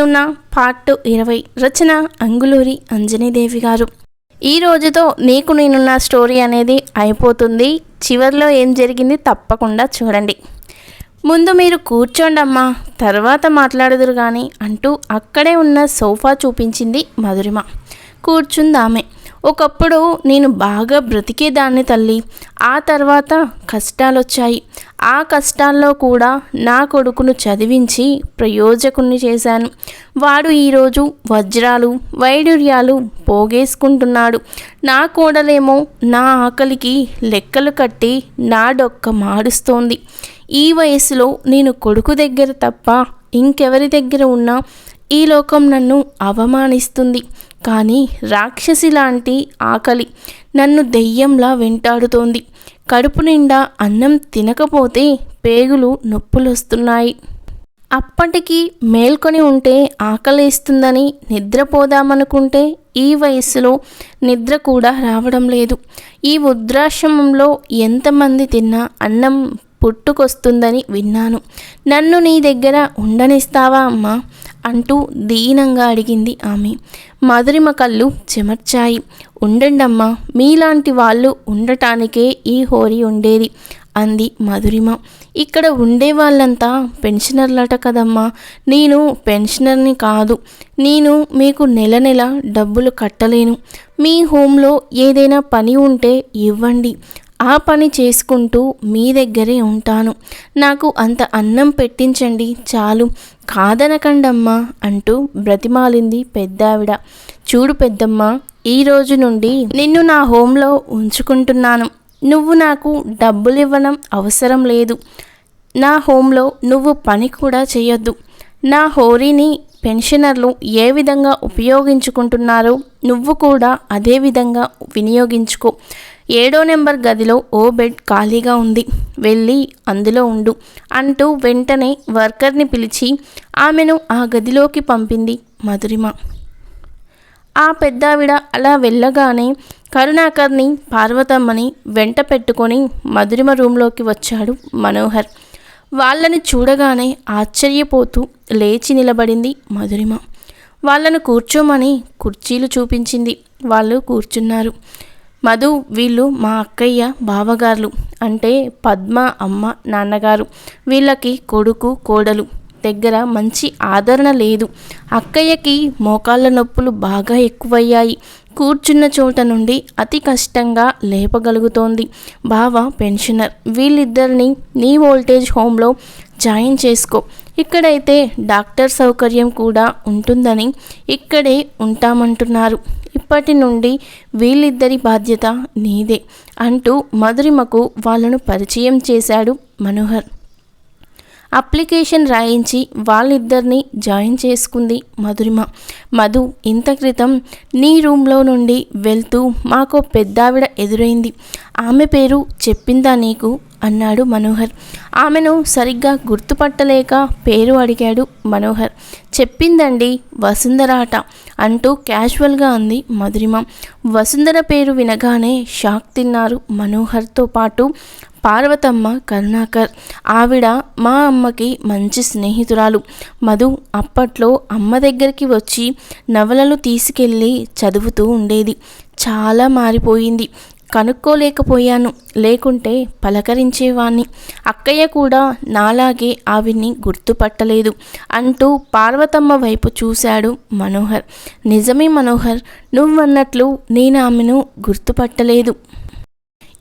ఉన్న పార్ట్ ఇరవై. రచన అంగులూరి అంజనీదేవి గారు. ఈ రోజుతో నీకు నేనున్న స్టోరీ అనేది అయిపోతుంది. చివరిలో ఏం జరిగింది తప్పకుండా చూడండి. ముందు మీరు కూర్చోండమ్మా. తర్వాత మాట్లాడుదురు కానీ అంటూ అక్కడే ఉన్న సోఫా చూపించింది మధురిమ. కూర్చుందామే. ఒకప్పుడు నేను బాగా బ్రతికేదాన్ని తల్లి. ఆ తర్వాత కష్టాలు వచ్చాయి ఆ కష్టాల్లో కూడా నా కొడుకును చదివించి ప్రయోజకుణ్ణి చేశాను. వాడు ఈరోజు వజ్రాలు వైడూర్యాలు పోగేసుకుంటున్నాడు. నా కోడలేమో నా ఆకలికి లెక్కలు కట్టి నా డొక్క మాడుస్తోంది ఈ వయసులో నేను కొడుకు దగ్గర తప్ప ఇంకెవరి దగ్గర ఉన్నా ఈ లోకం నన్ను అవమానిస్తుంది. కానీ రాక్షసి లాంటి ఆకలి నన్ను దెయ్యంలా వెంటాడుతోంది. కడుపు నిండా అన్నం తినకపోతే పేగులు నొప్పులొస్తున్నాయి. అప్పటికి మేల్కొని ఉంటే ఆకలిస్తుందని నిద్రపోదామనుకుంటే ఈ వయసులో నిద్ర కూడా రావడం లేదు. ఈ వృద్ధాశ్రమంలో ఎంతమంది తిన్నా అన్నం పుట్టుకొస్తుందని విన్నాను. నన్ను నీ దగ్గర ఉండనిస్తావా అమ్మా? అంటూ దీనంగా అడిగింది ఆమె. మధురిమ కళ్ళు చెమర్చాయి. ఉండండమ్మా మీలాంటి వాళ్ళు ఉండటానికే ఈ హోరీ ఉండేది అంది మధురిమ. ఇక్కడ ఉండే వాళ్ళంతా పెన్షనర్లట కదమ్మా. నేను పెన్షనర్ని కాదు. నేను మీకు నెల నెల డబ్బులు కట్టలేను. మీ హోంలో ఏదైనా పని ఉంటే ఇవ్వండి ఆ పని చేసుకుంటూ మీ దగ్గరే ఉంటాను. నాకు అంత అన్నం పెట్టించండి చాలు. కాదనకండమ్మా అంటూ బ్రతిమాలింది పెద్దావిడ. చూడు పెద్దమ్మ ఈ రోజు నుండి నిన్ను నా హోంలో ఉంచుకుంటున్నాను. నువ్వు నాకు డబ్బులు ఇవ్వడం అవసరం లేదు. నా హోంలో నువ్వు పని కూడా చేయొద్దు నా హోరీని పెన్షనర్లు ఏ విధంగా ఉపయోగించుకుంటున్నారో నువ్వు కూడా అదే విధంగా వినియోగించుకో. ఏడో నెంబర్ గదిలో ఓ బెడ్ ఖాళీగా ఉంది. వెళ్ళి అందులో ఉండు అంటూ వెంటనే వర్కర్ని పిలిచి ఆమెను ఆ గదిలోకి పంపింది మధురిమ. ఆ పెద్దావిడ అలా వెళ్ళగానే కరుణాకర్ని పార్వతమ్మని వెంట పెట్టుకొని మధురిమ రూంలోకి వచ్చాడు మనోహర్. వాళ్ళని చూడగానే ఆశ్చర్యపోతూ లేచి నిలబడింది మధురిమ. వాళ్ళను కూర్చోమని కుర్చీలు చూపించింది. వాళ్ళు కూర్చున్నారు. మధు వీళ్ళు మా అక్కయ్య బావగారులు అంటే పద్మ అమ్మ నాన్నగారు. వీళ్ళకి కొడుకు కోడలు. దగ్గర మంచి ఆదరణ లేదు. అక్కయ్యకి మోకాళ్ళ నొప్పులు బాగా ఎక్కువయ్యాయి. కూర్చున్న చోట నుండి అతి కష్టంగా లేపగలుగుతోంది. బావ పెన్షనర్. వీళ్ళిద్దరిని నీ వోల్టేజ్ హోమ్లో జాయిన్ చేసుకో. ఇక్కడైతే డాక్టర్ సౌకర్యం కూడా ఉంటుందని ఇక్కడే ఉంటామంటున్నారు. ఇప్పటి నుండి వీళ్ళిద్దరి బాధ్యత నీదే అంటూ మధురిమకు వాళ్ళను పరిచయం చేశాడు మనోహర్. అప్లికేషన్ రాయించి వాళ్ళిద్దరినీ జాయిన్ చేసుకుంది మధురిమ. మధు ఇంత క్రితం నీ రూమ్లో నుండి వెళ్తూ మాకు పెద్దావిడ ఎదురైంది. ఆమె పేరు చెప్పిందా నీకు? అన్నాడు మనోహర్. ఆమెను సరిగ్గా గుర్తుపట్టలేక పేరు అడిగాడు మనోహర్. చెప్పిందండి వసుంధరాట అంటూ క్యాజువల్గా అంది మధురిమ. వసుంధర పేరు వినగానే షాక్ తిన్నారు మనోహర్తో పాటు పార్వతమ్మ కరుణాకర్. ఆవిడ మా అమ్మకి మంచి స్నేహితురాలు. మధు అప్పట్లో అమ్మ దగ్గరికి వచ్చి నవలలు తీసుకెళ్ళి చదువుతూ ఉండేది. చాలా మారిపోయింది. కనుక్కోలేకపోయాను. లేకుంటే పలకరించేవాణ్ణి. అక్కయ్య కూడా నాలాగే ఆవిడ్ని గుర్తుపట్టలేదు అంటూ పార్వతమ్మ వైపు చూశాడు మనోహర్. నిజమే మనోహర్ నువ్వన్నట్లు నేను ఆమెను గుర్తుపట్టలేదు.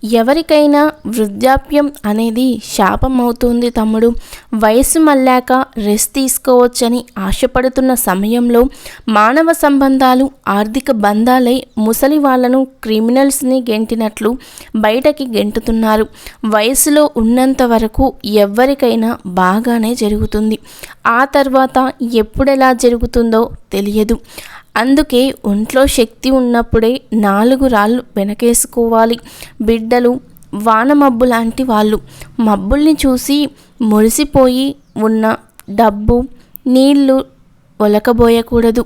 ఎవరికైనా వృద్ధాప్యం అనేది శాపం అవుతుంది తమ్ముడు. వయసు మళ్ళాక రెస్ట్ తీసుకోవచ్చని ఆశపడుతున్న సమయంలో మానవ సంబంధాలు ఆర్థిక బంధాలై ముసలి వాళ్ళను క్రిమినల్స్ని గెంటినట్లు బయటకి గెంటుతున్నారు. వయసులో ఉన్నంత వరకు ఎవరికైనా బాగానే జరుగుతుంది. ఆ తర్వాత ఎప్పుడెలా జరుగుతుందో తెలియదు. అందుకే ఒంట్లో శక్తి ఉన్నప్పుడే నాలుగు రాళ్ళు వెనకేసుకోవాలి. బిడ్డలు వాన మబ్బు లాంటి వాళ్ళు మబ్బుల్ని చూసి మురిసిపోయి ఉన్న డబ్బు నీళ్ళు ఒలకబోయకూడదు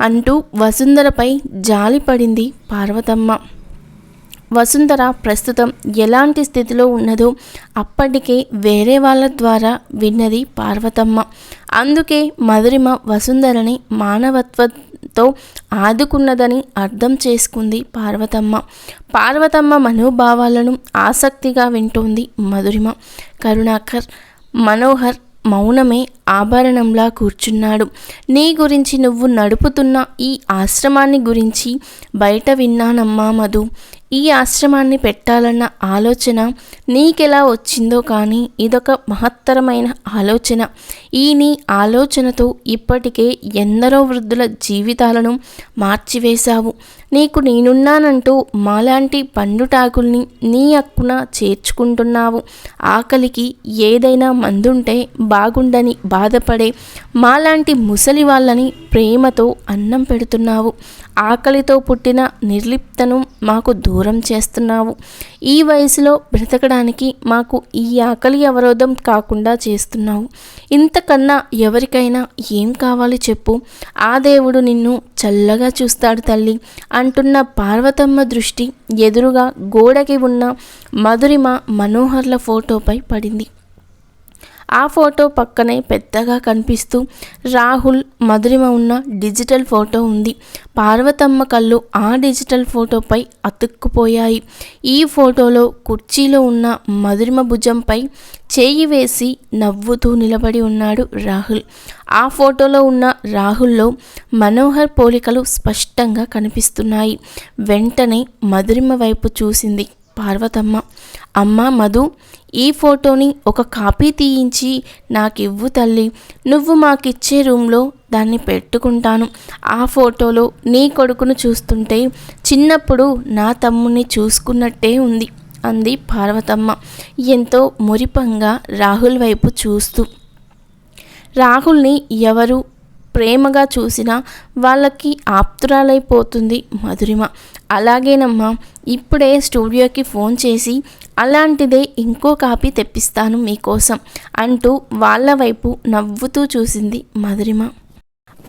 అంటూ వసుంధరపై జాలి పడింది పార్వతమ్మ. వసుంధర ప్రస్తుతం ఎలాంటి స్థితిలో ఉన్నదో అప్పటికే వేరే వాళ్ళ ద్వారా విన్నది పార్వతమ్మ. అందుకే మధురిమ వసుంధరని మానవత్వంతో ఆదుకున్నదని అర్థం చేసుకుంది పార్వతమ్మ. పార్వతమ్మ మనోభావాలను ఆసక్తిగా వింటోంది మధురిమ. కరుణాకర్ మనోహర్ మౌనమే ఆభరణంలా కూర్చున్నాడు. నీ గురించి నువ్వు నడుపుతున్న ఈ ఆశ్రమాన్ని గురించి బయట విన్నానమ్మా మధు. ఈ ఆశ్రమాన్ని పెట్టాలన్న ఆలోచన నీకెలా వచ్చిందో కానీ ఇదొక మహత్తరమైన ఆలోచన. ఈ నీ ఆలోచనతో ఇప్పటికే ఎందరో వృద్ధుల జీవితాలను మార్చివేశావు. నీకు నేనున్నానంటూ మాలాంటి పండుటాకుల్ని నీ అక్కున చేర్చుకుంటున్నావు. ఆకలికి ఏదైనా మందుంటే బాగుండని బాధపడే మాలాంటి ముసలి వాళ్ళని ప్రేమతో అన్నం పెడుతున్నావు. ఆకలితో పుట్టిన నిర్లిప్తను మాకు దూరం చేస్తున్నావు. ఈ వయసులో బ్రతకడానికి మాకు ఈ ఆకలి అవరోధం కాకుండా చేస్తున్నావు. ఇంతకన్నా ఎవరికైనా ఏం కావాలి చెప్పు. ఆ దేవుడు నిన్ను చల్లగా చూస్తాడు తల్లి. అంటున్న పార్వతమ్మ దృష్టి ఎదురుగా గోడకి ఉన్న మధురిమ మనోహర్ల ఫోటోపై పడింది. ఆ ఫోటో పక్కనే పెద్దగా కనిపిస్తూ రాహుల్ మధురిమ ఉన్న డిజిటల్ ఫోటో ఉంది. పార్వతమ్మ కళ్ళు ఆ డిజిటల్ ఫోటోపై అతుక్కుపోయాయి. ఈ ఫోటోలో కుర్చీలో ఉన్న మధురిమ భుజంపై చేయి వేసి నవ్వుతూ నిలబడి ఉన్నాడు రాహుల్. ఆ ఫోటోలో ఉన్న రాహుల్లో మనోహర్ పోలికలు స్పష్టంగా కనిపిస్తున్నాయి. వెంటనే మధురిమ వైపు చూసింది. పార్వతమ్మ. అమ్మ మధు ఈ ఫోటోని ఒక కాపీ తీయించి నాకివ్వు తల్లి. నువ్వు మాకిచ్చే రూమ్లో దాన్ని పెట్టుకుంటాను. ఆ ఫోటోలో నీ కొడుకును చూస్తుంటే చిన్నప్పుడు నా తమ్ముని చూసుకున్నట్టే ఉంది అంది పార్వతమ్మ. ఎంతో మురిపంగా రాహుల్ వైపు చూస్తూ. రాహుల్ని ఎవరు ప్రేమగా చూసినా వాళ్ళకి ఆప్తురాలైపోతుంది మధురిమ. అలాగేనమ్మా ఇప్పుడే స్టూడియోకి ఫోన్ చేసి అలాంటిదే ఇంకో కాపీ తెప్పిస్తాను మీకోసం అంటూ వాళ్ళ వైపు నవ్వుతూ చూసింది మధురిమ.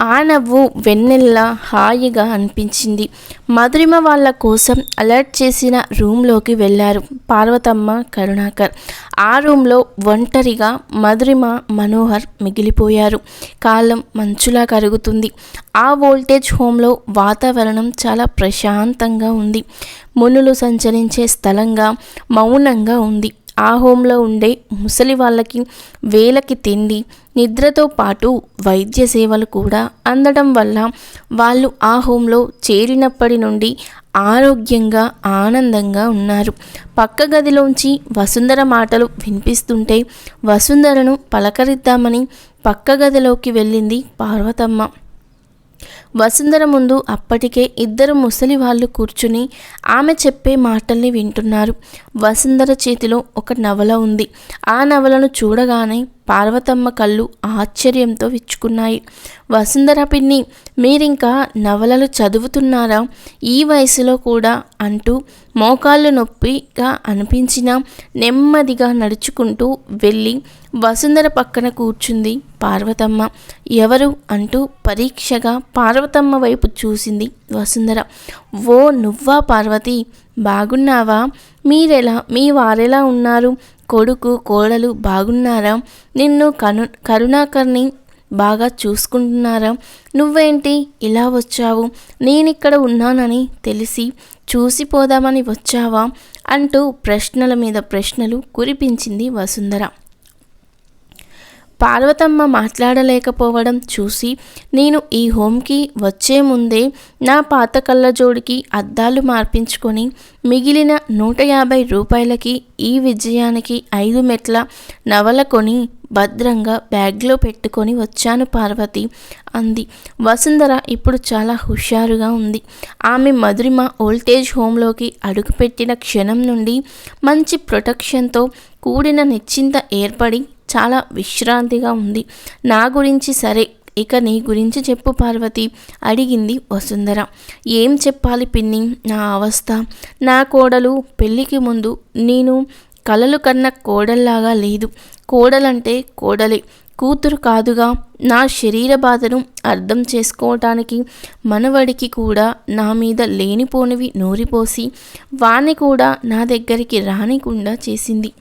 ఆ నవ్వు వెన్నెల్లా హాయిగా అనిపించింది. మధురిమ వాళ్ళ కోసం అలర్ట్ చేసిన రూమ్లోకి వెళ్ళారు పార్వతమ్మ కరుణాకర్. ఆ రూమ్లో ఒంటరిగా మధురిమ మనోహర్ మిగిలిపోయారు. కాలం మంచులా కరుగుతుంది. ఆ వోల్టేజ్ హోమ్లో వాతావరణం చాలా ప్రశాంతంగా ఉంది. మునులు సంచరించే స్థలంగా మౌనంగా ఉంది. ఆ హోంలో ఉండే ముసలి వాళ్ళకి వేలకి తిండి నిద్రతో పాటు వైద్య సేవలు కూడా అందడం వల్ల వాళ్ళు ఆ హోంలో చేరినప్పటి నుండి ఆరోగ్యంగా ఆనందంగా ఉన్నారు. పక్క గదిలోంచి వసుంధర మాటలు వినిపిస్తుంటే వసుంధరను పలకరిద్దామని పక్క గదిలోకి వెళ్ళింది పార్వతమ్మ. వసుంధర ముందు అప్పటికే ఇద్దరు ముసలి వాళ్ళు కూర్చుని ఆమె చెప్పే మాటల్ని వింటున్నారు. వసుంధర చేతిలో ఒక నవల ఉంది. ఆ నవలను చూడగానే పార్వతమ్మ కళ్ళు ఆశ్చర్యంతో విచ్చుకున్నాయి. వసుంధర పిన్ని మీరింకా నవలలు చదువుతున్నారా? ఈ వయసులో కూడా అంటూ మోకాళ్ళు నొప్పిగా అనిపించినా నెమ్మదిగా నడుచుకుంటూ వెళ్ళి వసుంధర పక్కన కూర్చుంది పార్వతమ్మ. ఎవరు? అంటూ పరీక్షగా పార్వతమ్మ వైపు చూసింది వసుంధర. ఓ నువ్వా పార్వతి? బాగున్నావా? మీరెలా? మీ వారెలా ఉన్నారు? కొడుకు కోడలు బాగున్నారా? నిన్ను కను కరుణాకర్ని బాగా చూసుకుంటున్నారా? నువ్వేంటి ఇలా వచ్చావు? నేనిక్కడ ఉన్నానని తెలిసి చూసిపోదామని వచ్చావా? అంటూ ప్రశ్నల మీద ప్రశ్నలు కురిపించింది వసుంధర. పార్వతమ్మ మాట్లాడలేకపోవడం చూసి నేను ఈ హోమ్కి వచ్చే ముందే నా పాత కళ్ళజోడికి అద్దాలు మార్పించుకొని మిగిలిన నూట యాభై రూపాయలకి ఈ విజయానికి ఐదు మెట్ల నవల కొని భద్రంగా బ్యాగ్లో పెట్టుకొని వచ్చాను పార్వతి అంది. వసుంధర ఇప్పుడు చాలా హుషారుగా ఉంది. ఆమె మధురిమ ఓల్టేజ్ హోంలోకి అడుగుపెట్టిన క్షణం నుండి మంచి ప్రొటెక్షన్తో కూడిన నిశ్చింత ఏర్పడి చాలా విశ్రాంతిగా ఉంది. నా గురించి సరే ఇక నీ గురించి చెప్పు పార్వతి అడిగింది వసుంధర. ఏం చెప్పాలి పిన్ని? నా అవస్థ. నా కోడలు పెళ్ళికి ముందు నేను కలలు కన్న కోడల్లాగా లేదు. కోడలంటే కోడలే. కూతురు కాదుగా. నా శరీర బాధను అర్థం చేసుకోవటానికి మనవడికి కూడా నా మీద లేనిపోనివి నూరిపోసి వాణ్ణి కూడా నా దగ్గరికి రానికుండా చేసింది.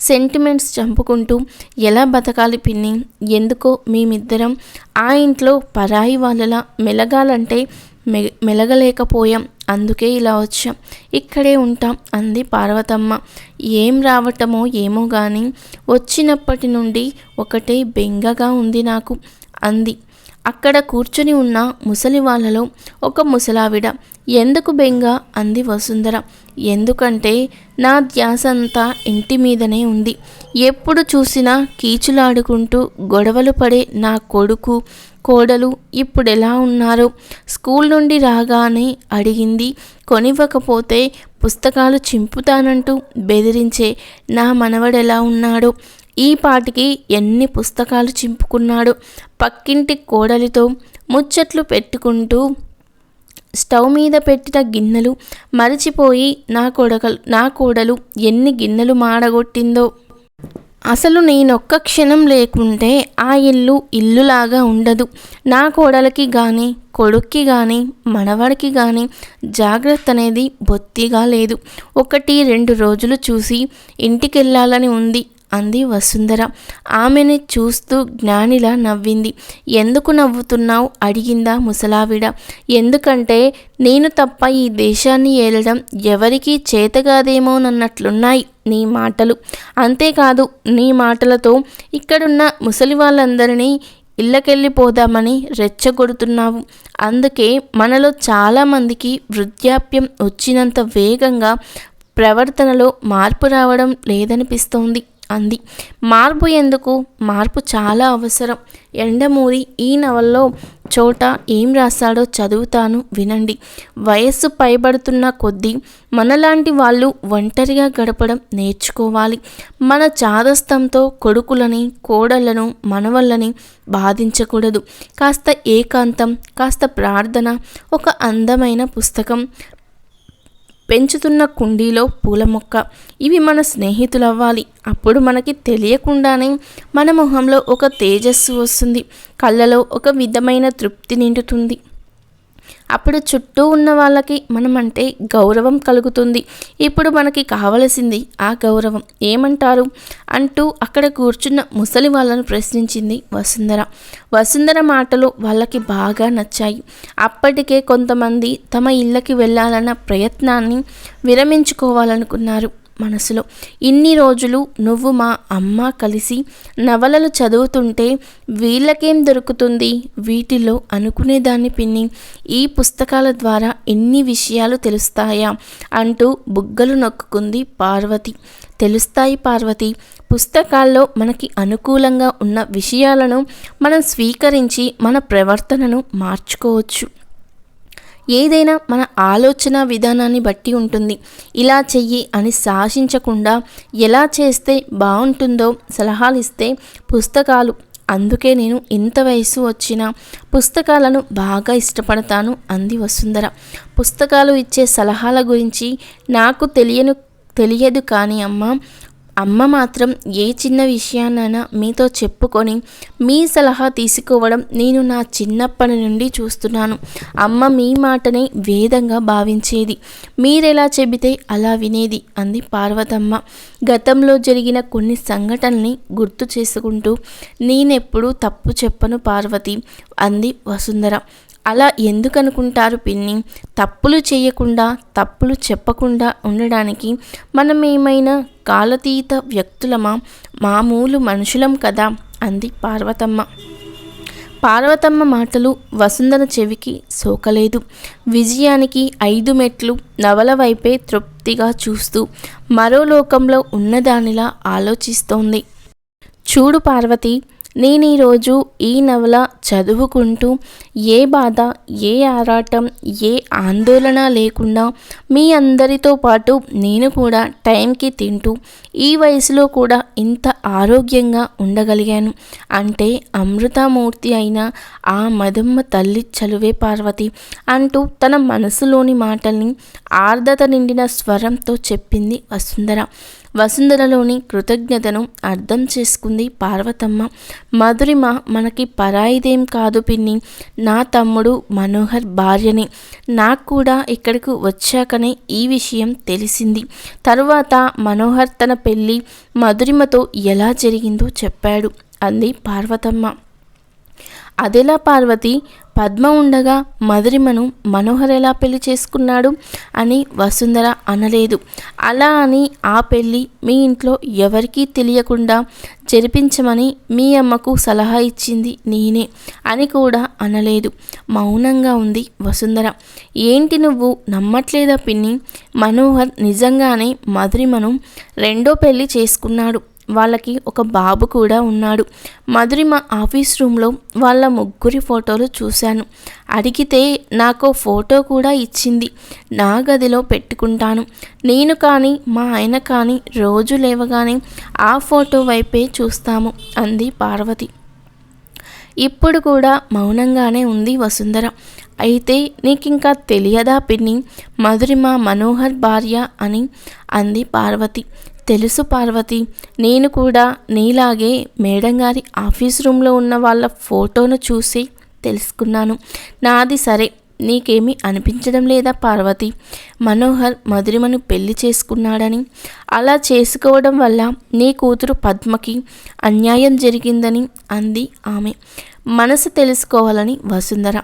సెంటిమెంట్స్ చంపుకుంటూ ఎలా బతకాలి పిన్ని? ఎందుకో మేమిద్దరం ఆ ఇంట్లో పరాయి వాళ్ళలా మెలగాలంటే మె మెలగలేకపోయాం. అందుకే ఇలా వచ్చాం. ఇక్కడే ఉంటాం అంది పార్వతమ్మ. ఏం రావటమో ఏమో కానీ వచ్చినప్పటి నుండి ఒకటే బెంగగా ఉంది నాకు అంది. అక్కడ కూర్చుని ఉన్న ముసలి వాళ్ళలో ఒక ముసలావిడ ఎందుకు బెంగ? అంది వసుంధర. ఎందుకంటే నా ధ్యాస అంతా ఇంటి మీదనే ఉంది. ఎప్పుడు చూసినా కీచులాడుకుంటూ గొడవలు పడే నా కొడుకు కోడలు ఇప్పుడు ఎలా ఉన్నారు స్కూల్ నుండి రాగానే అడిగింది. కొనివ్వకపోతే పుస్తకాలు చింపుతానంటూ బెదిరించే నా మనవడెలా ఉన్నాడో ఈ పాటికి ఎన్ని పుస్తకాలు చింపుకున్నాడు. పక్కింటి కోడలితో ముచ్చట్లు పెట్టుకుంటూ స్టవ్ మీద పెట్టిన గిన్నెలు మరిచిపోయి నా కొడకలు నా కోడలు ఎన్ని గిన్నెలు మాడగొట్టిందో. అసలు నేనొక్క క్షణం లేకుంటే ఆ ఇల్లు ఇల్లులాగా ఉండదు. నా కోడలికి కానీ కొడుక్కి కానీ మనవడికి కానీ జాగ్రత్త అనేది బొత్తిగా లేదు. ఒకటి రెండు రోజులు చూసి ఇంటికెళ్ళాలని ఉంది. అంది వసుంధర. ఆమెని చూస్తూ జ్ఞానిలా నవ్వింది. ఎందుకు నవ్వుతున్నావు? అడిగిందా ముసలావిడ. ఎందుకంటే నేను తప్ప ఈ దేశాన్ని ఏలడం ఎవరికీ చేతగాదేమోనన్నట్లున్నాయి నీ మాటలు. అంతేకాదు నీ మాటలతో ఇక్కడున్న ముసలి వాళ్ళందరినీ ఇళ్ళకెళ్ళిపోదామని రెచ్చగొడుతున్నావు. అందుకే మనలో చాలామందికి వృద్ధాప్యం వచ్చినంత వేగంగా ప్రవర్తనలో మార్పు రావడం లేదనిపిస్తోంది. అంది. మార్పు ఎందుకు? మార్పు చాలా అవసరం. ఎండమూరి ఈ నవల్లో చోట ఏం రాశాడో చదువుతాను వినండి. వయస్సు పైబడుతున్న కొద్దీ మనలాంటి వాళ్ళు ఒంటరిగా గడపడం నేర్చుకోవాలి. మన చాదస్తంతో కొడుకులని కోడళ్ళను మనవళ్ళని బాధించకూడదు. కాస్త ఏకాంతం కాస్త ప్రార్థన ఒక అందమైన పుస్తకం. పెంచుతున్న కుండీలో పూల మొక్క. ఇవి మన స్నేహితులవ్వాలి. అప్పుడు మనకి తెలియకుండానే మన మొహంలో ఒక తేజస్సు వస్తుంది. కళ్ళలో ఒక విధమైన తృప్తి నిండుతుంది. అప్పుడు చుట్టూ ఉన్న వాళ్ళకి మనం అంటే గౌరవం కలుగుతుంది. ఇప్పుడు మనకి కావలసింది ఆ గౌరవం. ఏమంటారు? అంటూ అక్కడ కూర్చున్న ముసలి వాళ్ళను ప్రశ్నించింది వసుంధర. వసుంధర మాటలు వాళ్ళకి బాగా నచ్చాయి. అప్పటికే కొంతమంది తమ ఇళ్ళకి వెళ్ళాలన్న ప్రయత్నాన్ని విరమించుకోవాలనుకున్నారు. మనసులో. ఇన్ని రోజులు నువ్వు మా అమ్మ కలిసి నవలలు చదువుతుంటే వీళ్ళకేం దొరుకుతుంది? వీటిలో అనుకునేదాన్ని పిన్ని. ఈ పుస్తకాల ద్వారా ఎన్ని విషయాలు తెలుస్తాయా? అంటూ బుగ్గలు నొక్కుంది పార్వతి. తెలుస్తాయి పార్వతి. పుస్తకాల్లో మనకి అనుకూలంగా ఉన్న విషయాలను మనం స్వీకరించి మన ప్రవర్తనను మార్చుకోవచ్చు. ఏదైనా మన ఆలోచన విధానాన్ని బట్టి ఉంటుంది. ఇలా చెయ్యి అని శాసించకుండా ఎలా చేస్తే బాగుంటుందో సలహాలు ఇస్తే పుస్తకాలు. అందుకే నేను ఇంత వయసు వచ్చిన పుస్తకాలను బాగా ఇష్టపడతాను అంది వసుంధర. పుస్తకాలు ఇచ్చే సలహాల గురించి నాకు తెలియను తెలియదు కానీ అమ్మ అమ్మ మాత్రం ఏ చిన్న విషయాన్నైనా మీతో చెప్పుకొని మీ సలహా తీసుకోవడం నేను నా చిన్నప్పటి నుండి చూస్తున్నాను. అమ్మ మీ మాటనే వేదంగా భావించేది. మీరెలా చెబితే అలా వినేది అంది పార్వతమ్మ. గతంలో జరిగిన కొన్ని సంఘటనల్ని గుర్తు చేసుకుంటూ నేనెప్పుడు తప్పు చెప్పను పార్వతి అంది వసుంధర. అలా ఎందుకు అనుకుంటారు పిన్ని? తప్పులు చేయకుండా తప్పులు చెప్పకుండా ఉండడానికి మనం ఏమైనా కాలతీత వ్యక్తులమా? మామూలు మనుషులం కదా? అంది పార్వతమ్మ. పార్వతమ్మ మాటలు వసుంధర చెవికి సోకలేదు. విజయానికి ఐదు మెట్లు నవల వైపే తృప్తిగా చూస్తూ మరో లోకంలో ఉన్నదానిలా ఆలోచిస్తోంది. చూడు పార్వతి నేను ఈరోజు ఈ నవల చదువుకుంటూ ఏ బాధ ఏ ఆరాటం ఏ ఆందోళన లేకుండా మీ అందరితో పాటు నేను కూడా టైంకి తింటూ ఈ వయసులో కూడా ఇంత ఆరోగ్యంగా ఉండగలిగాను. అంటే అమృతమూర్తి అయిన ఆ మదమ్మ తల్లి చలువే పార్వతి అంటూ తన మనసులోని మాటల్ని ఆర్ద్రత నిండిన స్వరంతో చెప్పింది వసుంధర. వసుంధరలోని కృతజ్ఞతను అర్థం చేసుకుంది పార్వతమ్మ. మధురిమ మనకి పరాయిదేం కాదు పిన్ని. నా తమ్ముడు మనోహర్ భార్యని. నాకు కూడా ఇక్కడికి వచ్చాకనే ఈ విషయం తెలిసింది. తరువాత మనోహర్ తన పెళ్ళి మధురిమతో ఎలా జరిగిందో చెప్పాడు అంది పార్వతమ్మ. అదెలా పార్వతి పద్మ ఉండగా మధురిమను మనోహర్ ఎలా పెళ్ళి చేసుకున్నాడు అని వసుంధర అనలేదు. అలా అని ఆ పెళ్ళి మీ ఇంట్లో ఎవరికీ తెలియకుండా జరిపించమని మీ అమ్మకు సలహా ఇచ్చింది నేనే అని కూడా అనలేదు. మౌనంగా ఉంది వసుంధర. ఏంటి నువ్వు నమ్మట్లేదా పిన్ని? మనోహర్ నిజంగానే మధురిమను రెండో పెళ్ళి చేసుకున్నాడు. వాళ్ళకి ఒక బాబు కూడా ఉన్నాడు. మధురిమ ఆఫీస్ రూమ్లో వాళ్ళ ముగ్గురి ఫోటోలు చూశాను. అడిగితే నాకు ఫోటో కూడా ఇచ్చింది. నా గదిలో పెట్టుకుంటాను. నేను కానీ మా ఆయన కానీ రోజు లేవగానే ఆ ఫోటో వైపే చూస్తాము అంది పార్వతి. ఇప్పుడు కూడా మౌనంగానే ఉంది వసుంధర. అయితే నీకింకా తెలియదా పిన్ని? మధురిమ మనోహర్ భార్య అని అంది పార్వతి. తెలుసు పార్వతి. నేను కూడా నీలాగే మేడం గారి ఆఫీస్ రూమ్లో ఉన్న వాళ్ళ ఫోటోను చూసి తెలుసుకున్నాను. నాది సరే. నీకేమీ అనిపించడం లేదా పార్వతి? మనోహర్ మధురిమను పెళ్ళి చేసుకున్నాడని. అలా చేసుకోవడం వల్ల నీ కూతురు పద్మకి అన్యాయం జరిగిందని అంది ఆమె. మనసు తెలుసుకోవాలని వసుంధర.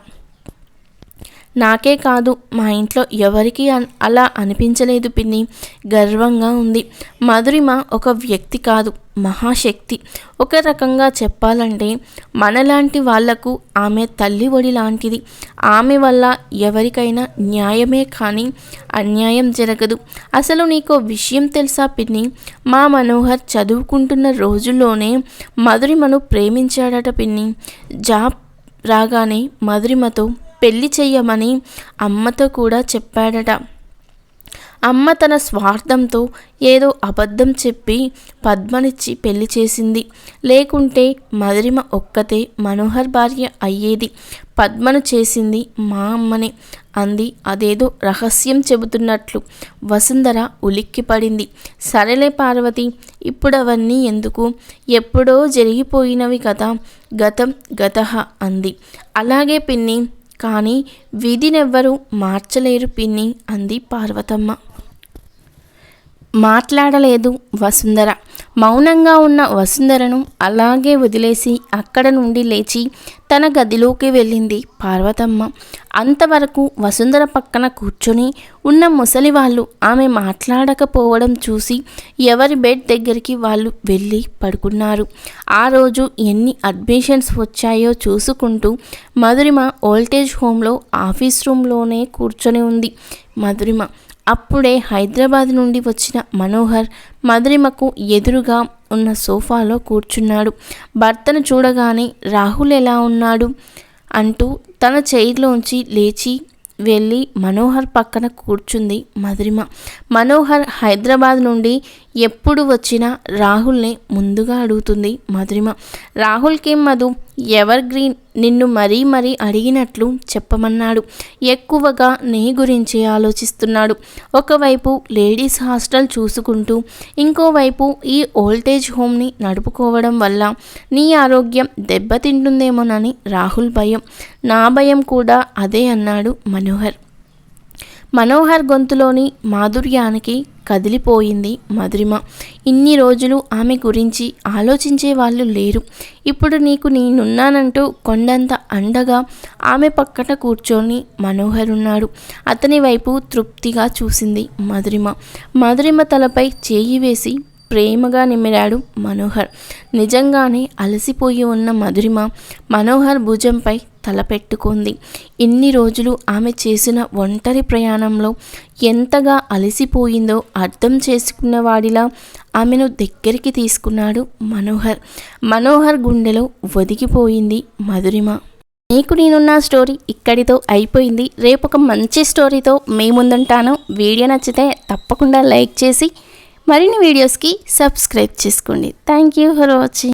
నాకే కాదు మా ఇంట్లో ఎవరికి అలా అనిపించలేదు పిన్ని. గర్వంగా ఉంది. మధురిమ ఒక వ్యక్తి కాదు మహాశక్తి. ఒక రకంగా చెప్పాలంటే మనలాంటి వాళ్ళకు ఆమె తల్లి ఒడి లాంటిది. ఆమె వల్ల ఎవరికైనా న్యాయమే కానీ అన్యాయం జరగదు. అసలు నీకు విషయం తెలుసా పిన్ని? మా మనోహర్ చదువుకుంటున్న రోజుల్లోనే మధురిమను ప్రేమించాడట పిన్ని. జాబ్ రాగానే మధురిమతో పెళ్ళి చెయ్యమని అమ్మతో కూడా చెప్పాడట. అమ్మ తన స్వార్థంతో ఏదో అబద్ధం చెప్పి పద్మనిచ్చి పెళ్ళి చేసింది. లేకుంటే మధురిమ ఒక్కతే మనోహర్ భార్య అయ్యేది. పద్మను చేసింది మా అమ్మని అంది. అదేదో రహస్యం చెబుతున్నట్లు వసుంధర ఉలిక్కిపడింది సరేలే పార్వతి ఇప్పుడు అవన్నీ ఎందుకు? ఎప్పుడో జరిగిపోయినవి కదా గతం గత అంది. అలాగే పిన్ని కానీ విధినెవ్వరూ మార్చలేరు పిన్ని అంది పార్వతమ్మ. మాట్లాడలేదు వసుంధర. మౌనంగా ఉన్న వసుంధరను అలాగే వదిలేసి అక్కడ నుండి లేచి తన గదిలోకి వెళ్ళింది పార్వతమ్మ. అంతవరకు వసుంధర పక్కన కూర్చొని ఉన్న ముసలి వాళ్ళు ఆమె మాట్లాడకపోవడం చూసి ఎవరి బెడ్ దగ్గరికి వాళ్ళు వెళ్ళి పడుకున్నారు. ఆ రోజు ఎన్ని అడ్మిషన్స్ వచ్చాయో చూసుకుంటూ మధురిమ ఓల్టేజ్ హోమ్లో ఆఫీస్ రూమ్లోనే కూర్చొని ఉంది. మధురిమ అప్పుడే హైదరాబాద్ నుండి వచ్చిన మనోహర్ మధురిమకు ఎదురుగా ఉన్న సోఫాలో కూర్చున్నాడు. భర్తను చూడగానే రాహుల్ ఎలా ఉన్నాడు? అంటూ తన చైర్లోంచి లేచి వెళ్ళి మనోహర్ పక్కన కూర్చుంది మధురిమ మనోహర్ హైదరాబాద్ నుండి ఎప్పుడు వచ్చినా రాహుల్ని ముందుగా అడుగుతుంది మధురిమ రాహుల్కి మధు? ఎవర్ గ్రీన్ నిన్ను మరీ మరీ అడిగినట్లు చెప్పమన్నాడు. ఎక్కువగా నీ గురించి ఆలోచిస్తున్నాడు. ఒకవైపు లేడీస్ హాస్టల్ చూసుకుంటూ ఇంకోవైపు ఈ ఓల్టేజ్ హోమ్ని నడుపుకోవడం వల్ల నీ ఆరోగ్యం దెబ్బతింటుందేమోనని రాహుల్ భయం. నా భయం కూడా అదే అన్నాడు మనోహర్. మనోహర్ గొంతులోని మాధుర్యానికి కదిలిపోయింది మధురిమ. ఇన్ని రోజులు ఆమె గురించి ఆలోచించే వాళ్ళు లేరు. ఇప్పుడు నీకు నేనున్నానంటూ కొండంత అండగా ఆమె పక్కన కూర్చొని మనోహర్ ఉన్నాడు. అతని వైపు తృప్తిగా చూసింది మధురిమ. మధురిమ తలపై చేయి వేసి ప్రేమగా నిమిరాడు మనోహర్. నిజంగానే అలసిపోయి ఉన్న మధురిమ మనోహర్ భుజంపై తలపెట్టుకుంది ఇన్ని రోజులు ఆమె చేసిన ఒంటరి ప్రయాణంలో ఎంతగా అలసిపోయిందో అర్థం చేసుకున్నవాడిలా ఆమెను దగ్గరికి తీసుకున్నాడు మనోహర్. మనోహర్ గుండెలో ఒదిగిపోయింది మధురిమ. నీకు నేనున్న స్టోరీ ఇక్కడితో అయిపోయింది. రేపు ఒక మంచి స్టోరీతో మీ ముందుంటాను. వీడియో నచ్చితే తప్పకుండా లైక్ చేసి మరిన్ని వీడియోస్కి సబ్స్క్రైబ్ చేసుకోండి. Thank you for watching